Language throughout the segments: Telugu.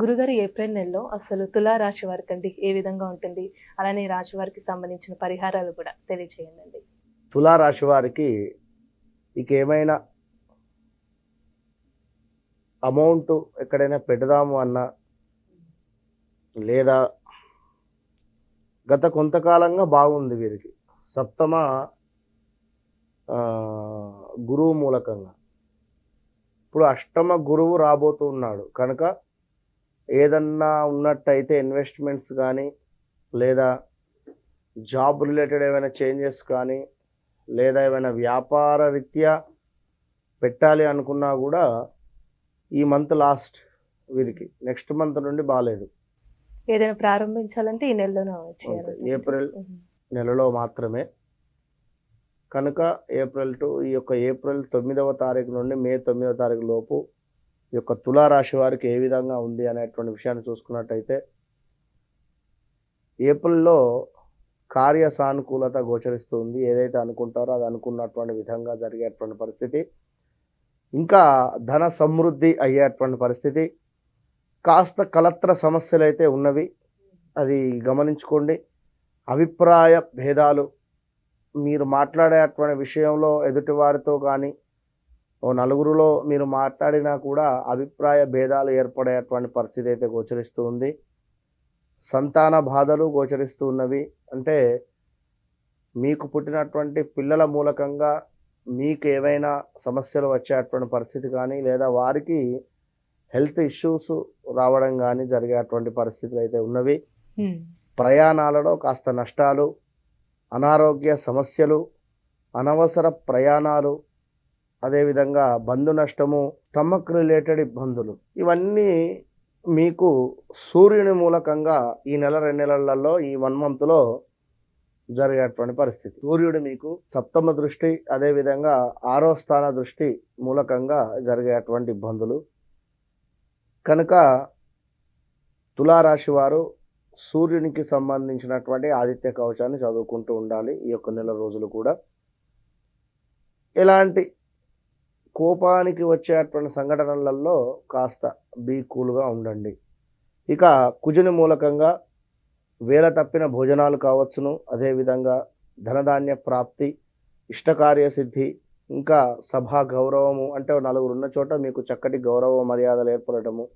గురుగారు ఏప్రిల్ నెలలో అసలు తులా రాశి వారికి అండి ఏ విధంగా ఉంటుంది? అలానే రాశి వారికి సంబంధించిన పరిహారాలు కూడా తెలియచేయండి తులారాశి వారికి ఇక ఏమైనా అమౌంట్ ఎక్కడైనా పెడదాము అన్నా లేదా గత కొంతకాలంగా బాగుంది వీరికి. సప్తమ గురువు మూలకంగా. ఇప్పుడు అష్టమ గురువు రాబోతూ ఉన్నాడు కనుక ఏదన్నా ఉన్నట్టయితే ఇన్వెస్ట్మెంట్స్ కానీ లేదా జాబ్ రిలేటెడ్ ఏమైనా చేంజెస్ కానీ లేదా ఏమైనా వ్యాపార రీత్యా పెట్టాలి అనుకున్నా కూడా ఈ మంత్ లాస్ట్ వీరికి. నెక్స్ట్ మంత్ నుండి బాగాలేదు ఏదైనా ప్రారంభించాలంటే ఈ నెలలోనే ఏప్రిల్ నెలలో మాత్రమే. కనుక ఏప్రిల్ టు ఈ యొక్క ఏప్రిల్ తొమ్మిదవ తారీఖు నుండి మే తొమ్మిదవ తారీఖు లోపు ఈ యొక్క తులారాశి వారికి ఏ విధంగా ఉంది అనేటువంటి విషయాన్ని చూసుకున్నట్టయితే ఏప్రిల్లో కార్య సానుకూలత గోచరిస్తుంది. ఏదైతే అనుకుంటారో అది అనుకున్నటువంటి విధంగా జరిగేటువంటి పరిస్థితి. ఇంకా ధన సమృద్ధి అయ్యేటువంటి పరిస్థితి. కాస్త కలత్ర సమస్యలు అయితే ఉన్నవి. అది గమనించుకోండి. అభిప్రాయ భేదాలు మీరు మాట్లాడేటువంటి విషయంలో ఎదుటివారితో కానీ నలుగురిలో మీరు మాట్లాడినా కూడా అభిప్రాయ భేదాలు ఏర్పడేటువంటి పరిస్థితి అయితే గోచరిస్తూ ఉంది. సంతాన బాధలు గోచరిస్తూ ఉన్నవి. అంటే మీకు పుట్టినటువంటి పిల్లల మూలకంగా మీకు ఏవైనా సమస్యలు వచ్చేటువంటి పరిస్థితి కానీ లేదా వారికి హెల్త్ ఇష్యూస్ రావడం కానీ జరిగేటువంటి పరిస్థితులు అయితే ఉన్నవి. ప్రయాణాలలో కాస్త నష్టాలు అనారోగ్య సమస్యలు అనవసర ప్రయాణాలు అదేవిధంగా బంధు నష్టము స్టమక్ రిలేటెడ్ ఇబ్బందులు ఇవన్నీ మీకు సూర్యుని మూలకంగా ఈ నెల రెండు నెలలలో ఈ వన్ మంత్లో జరిగేటువంటి పరిస్థితి. సూర్యుడు మీకు సప్తమ దృష్టి అదేవిధంగా ఆరో స్థాన దృష్టి మూలకంగా జరిగేటువంటి ఇబ్బందులు. కనుక తులారాశి వారు సూర్యునికి సంబంధించినటువంటి ఆదిత్య కవచాన్ని చదువుకుంటూ ఉండాలి ఈ యొక్క నెల రోజులు కూడా. ఇలాంటి కోపానికి వచ్చేటువంటి సంఘటనలలో కాస్త బీ కూల్గా ఉండండి. ఇక కుజుని మూలకంగా వేల తప్పిన భోజనాలు కావచ్చును. అదేవిధంగా ధనధాన్య ప్రాప్తి ఇష్టకార్య సిద్ధి ఇంకా సభా గౌరవము అంటే నలుగురు ఉన్న చోట మీకు చక్కటి గౌరవ మర్యాదలు ఏర్పడటము.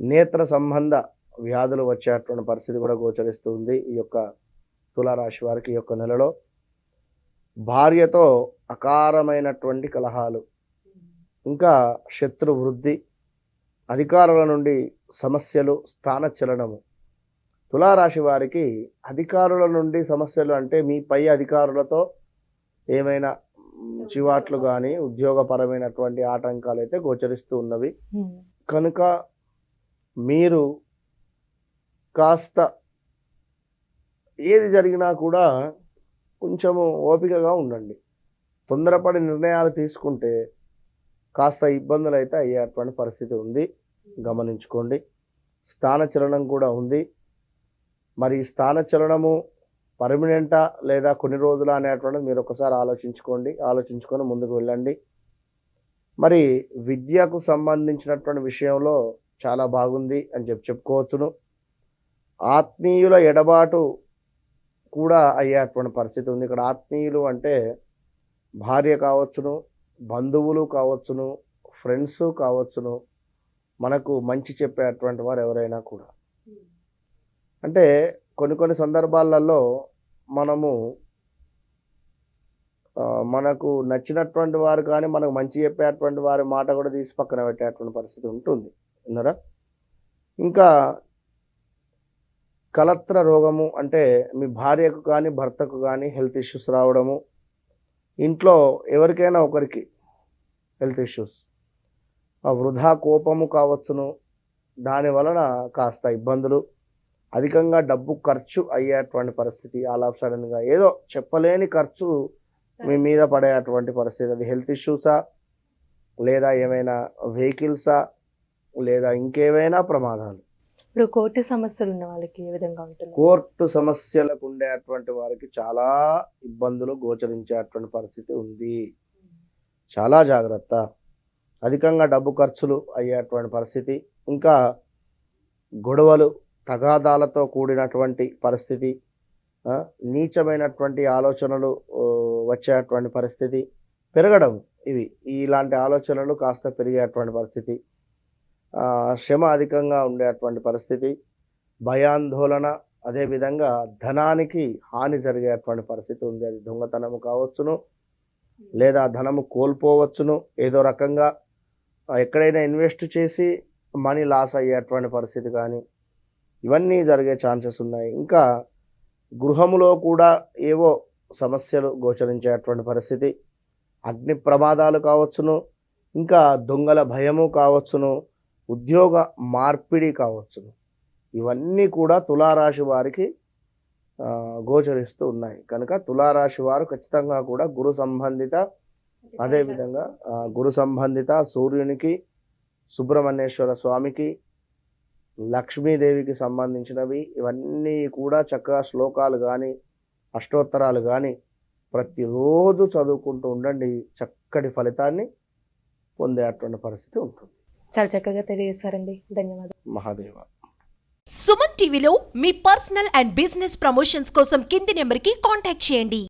నేత్ర సంబంధ వ్యాధులు వచ్చేటువంటి పరిస్థితి కూడా గోచరిస్తుంది ఈ యొక్క తులారాశి వారికి ఈ యొక్క నెలలో. భార్యతో అకారమైనటువంటి కలహాలు ఇంకా శత్రు వృద్ధి అధికారుల నుండి సమస్యలు స్థానచలనము. తులారాశి వారికి అధికారుల నుండి సమస్యలు అంటే మీ పై అధికారులతో ఏమైనా చివాట్లు కానీ ఉద్యోగపరమైనటువంటి ఆటంకాలు అయితే గోచరిస్తూ ఉన్నవి. కనుక మీరు కాస్త ఏది జరిగినా కూడా కొంచెము ఓపికగా ఉండండి. తొందరపడి నిర్ణయాలు తీసుకుంటే కాస్త ఇబ్బందులు అయితే అయ్యేటువంటి పరిస్థితి ఉంది. గమనించుకోండి. స్థానచలనం కూడా ఉంది. మరి స్థానచలనము పర్మనెంటా లేదా కొన్ని రోజుల అనేటువంటిది మీరు ఒకసారి ఆలోచించుకోండి. ఆలోచించుకొని ముందుకు వెళ్ళండి. మరి విద్యకు సంబంధించినటువంటి విషయంలో చాలా బాగుంది అని చెప్పి చెప్పుకోవచ్చును. ఆత్మీయుల ఎడబాటు కూడా అయ్యేటువంటి పరిస్థితి ఉంది. ఇక్కడ ఆత్మీయులు అంటే భార్య కావచ్చును బంధువులు కావచ్చును ఫ్రెండ్స్ కావచ్చును మనకు మంచి చెప్పేటువంటి వారు ఎవరైనా కూడా. అంటే కొన్ని కొన్ని సందర్భాలలో మనము మనకు నచ్చినటువంటి వారు కానీ మనకు మంచి చెప్పేటువంటి వారి మాట కూడా తీసి పక్కన పెట్టేటువంటి పరిస్థితి ఉంటుంది. విన్నారా? ఇంకా కలత్ర రోగము అంటే మీ భార్యకు కానీ భర్తకు కానీ హెల్త్ ఇష్యూస్ రావడము ఇంట్లో ఎవరికైనా ఒకరికి హెల్త్ ఇష్యూస్ ఆ వృధా కోపము కావచ్చును. దాని వలన కాస్త ఇబ్బందులు. అధికంగా డబ్బు ఖర్చు అయ్యేటువంటి పరిస్థితి ఆల్ ఆఫ్ సడన్గా ఏదో చెప్పలేని ఖర్చు మీ మీద పడేటువంటి పరిస్థితి. అది హెల్త్ ఇష్యూసా లేదా ఏమైనా వెహికల్సా లేదా ఇంకేమైనా ప్రమాదాలు. ఇప్పుడు కోర్టు సమస్యలు ఉన్న వాళ్ళకి ఏ విధంగా ఉంటుంది కోర్టు సమస్యలకు ఉండేటువంటి వారికి చాలా ఇబ్బందులు గోచరించేటువంటి పరిస్థితి ఉంది. చాలా జాగ్రత్త. అధికంగా డబ్బు ఖర్చులు అయ్యేటువంటి పరిస్థితి. ఇంకా గొడవలు తగాదాలతో కూడినటువంటి పరిస్థితి. నీచమైనటువంటి ఆలోచనలు వచ్చేటువంటి పరిస్థితి. పెరగడం ఇవి. ఇలాంటి ఆలోచనలు కాస్త పెరిగేటువంటి పరిస్థితి. శ్రమ అధికంగా ఉండేటువంటి పరిస్థితి భయాందోళన అదేవిధంగా ధనానికి హాని జరిగేటువంటి పరిస్థితి ఉంది. అది దొంగతనము కావచ్చును లేదా ధనము కోల్పోవచ్చును ఏదో రకంగా ఎక్కడైనా ఇన్వెస్ట్ చేసి మనీ లాస్ అయ్యేటువంటి పరిస్థితి కానీ ఇవన్నీ జరిగే ఛాన్సెస్ ఉన్నాయి. ఇంకా గృహములో కూడా ఏవో సమస్యలు గోచరించేటువంటి పరిస్థితి అగ్ని ప్రమాదాలు కావచ్చును ఇంకా దొంగల భయము కావచ్చును ఉద్యోగ మార్పిడి కావచ్చును ఇవన్నీ కూడా తులారాశి వారికి గోచరిస్తూ ఉన్నాయి. కనుక తులారాశి వారు ఖచ్చితంగా కూడా గురు సంబంధిత అదేవిధంగా గురు సంబంధిత సూర్యునికి సుబ్రహ్మణ్యేశ్వర స్వామికి లక్ష్మీదేవికి సంబంధించినవి ఇవన్నీ కూడా చక్కగా శ్లోకాలు కానీ అష్టోత్తరాలు కానీ ప్రతిరోజు చదువుకుంటూ ఉండండి. చక్కటి ఫలితాన్ని పొందేటువంటి పరిస్థితి ఉంటుంది. చాలా చక్కగా తెలియజేశారండి. ధన్యవాదాలు. మహాదేవ. సుమన్ టీవీలో మీ పర్సనల్ అండ్ బిజినెస్ ప్రమోషన్స్ కోసం కింది నెంబర్కి కాంటాక్ట్ చేయండి.